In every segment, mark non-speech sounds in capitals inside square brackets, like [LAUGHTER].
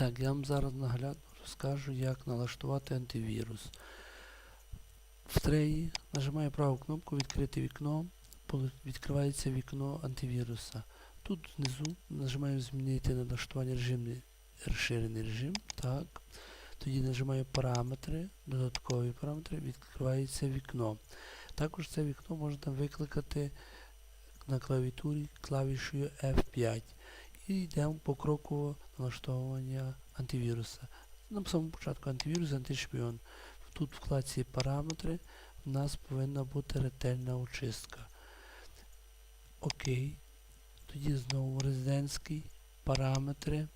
Так, я вам зараз наглядно розкажу, як налаштувати антивірус. В треї нажимаю праву кнопку Відкрити вікно, відкривається вікно антивіруса. Тут внизу нажимаю Змінити налаштування режимний розширений режим. Так. Тоді нажимаю параметри, додаткові параметри, відкривається вікно. Також це вікно можна викликати на клавіатурі клавішою F5. І йдемо покроково налаштовування антивіруса. На самому початку антивірус, антишпіон. Тут в вкладці параметри в нас повинна бути ретельна очистка. Окей. Тоді знову резидентський, параметри,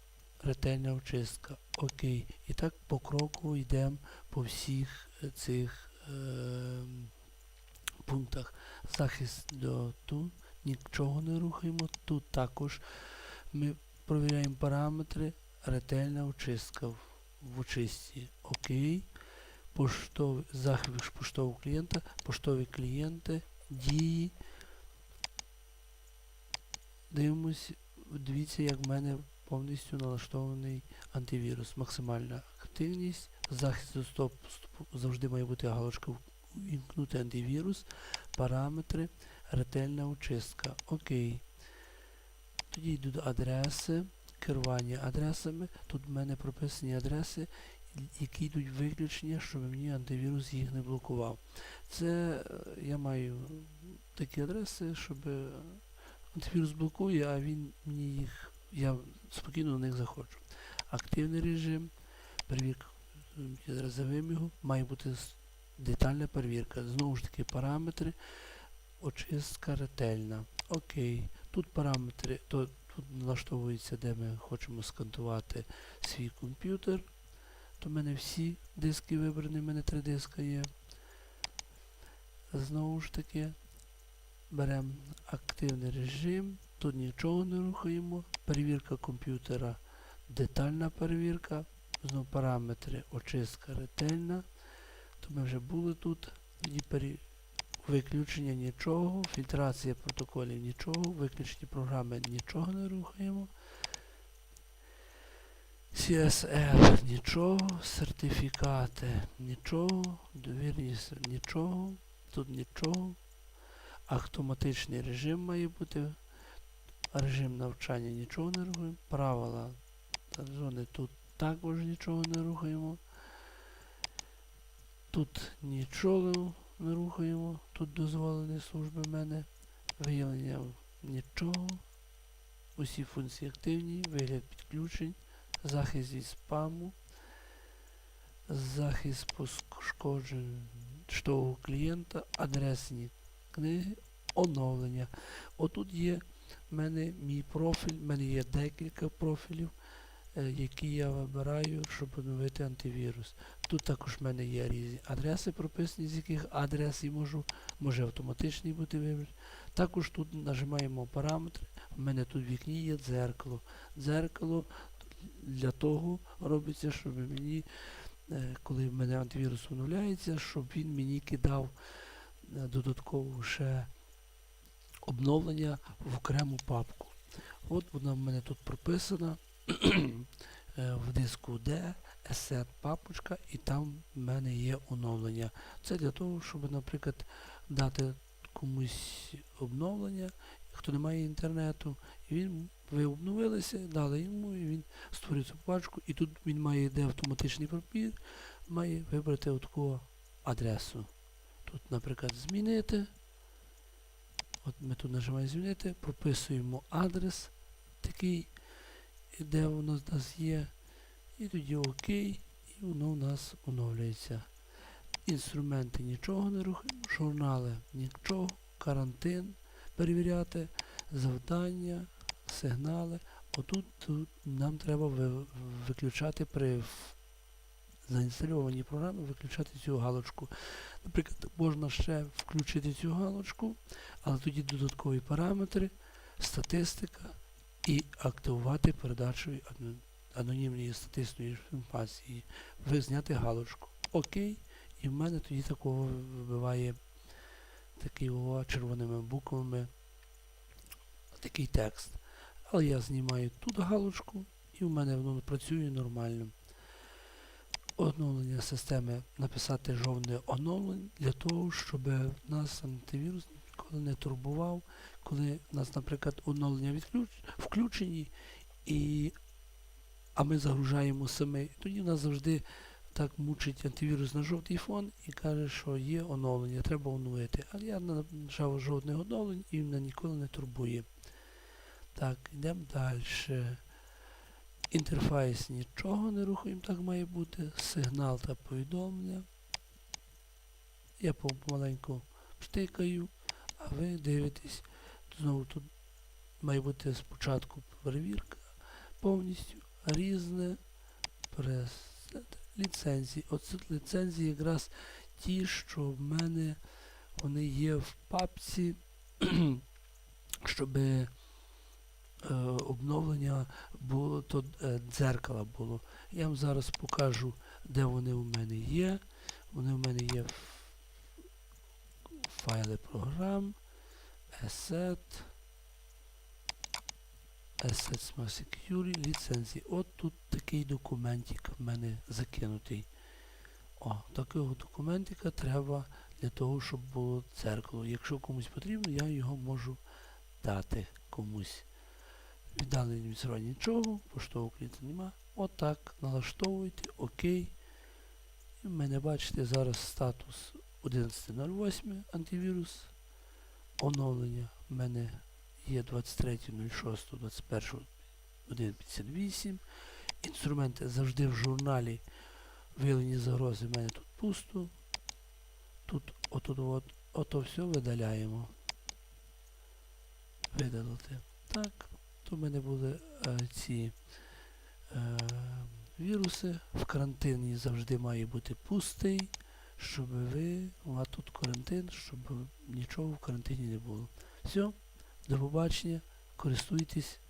ретельна очистка. Окей. І так покроково йдемо по всіх е, цих е, пунктах. Захист до тут, нічого не рухаємо. Тут також ми провіряємо параметри, ретельна очистка в, очисті. Окей. Поштовий, захист поштового клієнта, поштові клієнти, дії. Дивимось, дивіться, як в мене повністю налаштований антивірус. Максимальна активність, захист до стоп завжди має бути галочка вімкнути антивірус, параметри, ретельна очистка. Окей. Тоді йдуть адреси, керування адресами. Тут в мене прописані адреси, які йдуть виключення, щоб мені антивірус їх не блокував. Це е, я маю такі адреси, щоб е, антивірус блокує, а він мені їх, я спокійно на них заходжу. Активний режим, перевірка, е, завим його, має бути детальна перевірка. Знову ж таки параметри, очистка ретельна. Окей. Тут параметри, то, тут налаштовується, де ми хочемо скантувати свій комп'ютер. То в мене всі диски вибрані, в мене три диска є. Знову ж таки, беремо активний режим, тут нічого не рухаємо. Перевірка комп'ютера, детальна перевірка. Знову параметри, очистка ретельна. То ми вже були тут. Тоді. Виключення нічого, фільтрація протоколів нічого, виключені програми нічого не рухаємо. CSR нічого, сертифікати нічого, довірність нічого, тут нічого. Автоматичний режим має бути. Режим навчання нічого не рухаємо. Правила зони тут також нічого не рухаємо. Тут нічого рухаємо. Тут дозволені служби в мене. Виявлення нічого. Усі функції активні, вигляд підключень, захист від спаму, захист пошкоджень штового клієнта, адресні книги, оновлення. Отут є в мене мій профіль, в мене є декілька профілів, які я вибираю, щоб оновити антивірус. Тут також в мене є різні адреси прописані, з яких адрес я можу, може автоматичний бути вибір. Також тут нажимаємо параметри. У мене тут в вікні є дзеркало. Дзеркало для того робиться, щоб мені, е, коли в мене антивірус оновляється, щоб він мені кидав е, додатково ще обновлення в окрему папку. От вона в мене тут прописана е, [CLEARS THROAT] в диску D, Asset папочка, і там в мене є оновлення. Це для того, щоб, наприклад, дати комусь обновлення, хто не має інтернету, і він, ви обновилися, дали йому, і він створює цю папочку, і тут він має де автоматичний папір, має вибрати таку адресу. Тут, наприклад, змінити. От ми тут нажимаємо змінити, прописуємо адрес такий, де воно в нас є. І тоді ОК, і воно у нас оновлюється. Інструменти нічого не рухаємо, журнали нічого, карантин перевіряти, завдання, сигнали. Отут тут нам треба ви- виключати при заінстальованій програмі, виключати цю галочку. Наприклад, можна ще включити цю галочку, але тоді додаткові параметри, статистика і активувати передачу анонімної статичної інформації. Ви зняти галочку. Окей. І в мене тоді такого вибиває такий червоними буквами такий текст. Але я знімаю тут галочку І в мене воно працює нормально. Оновлення системи написати жовне оновлення для того, щоб нас антивірус ніколи не турбував, коли у нас, наприклад, оновлення відключ... включені, і... а ми загружаємо самі. Тоді нас завжди так мучить антивірус на жовтий фон і каже, що є оновлення, треба оновити. Але я нажав жодних оновлень і мене ніколи не турбує. Так, йдемо далі. Інтерфейс нічого не рухаємо, так має бути. Сигнал та повідомлення. Я помаленьку штикаю, а ви дивитесь. Знову тут має бути спочатку перевірка повністю. Різне прес ліцензії. Оце ліцензії якраз ті, що в мене вони є в папці, [CLEARS THROAT] щоб е, обновлення було, то е, дзеркало було. Я вам зараз покажу, де вони у мене є. Вони у мене є в файли програм, Asset, Assets Smart Security, ліцензії. От тут такий документик в мене закинутий. О, такого документика треба для того, щоб було дзеркало. Якщо комусь потрібно, я його можу дати комусь. Віддалений адміністрування нічого, поштового клієнта нема. Отак, налаштовуйте, окей. І в мене бачите зараз статус 11.08 антивірус. Оновлення в мене є 23.06.21.158. Інструменти завжди в журналі виявлені загрози. В мене тут пусто. Тут ото, от, ото все видаляємо. Видалити. Так. То в мене були е, ці е, віруси. В карантині завжди має бути пустий, щоб ви, а тут карантин, щоб нічого в карантині не було. Все, до побачення, користуйтесь.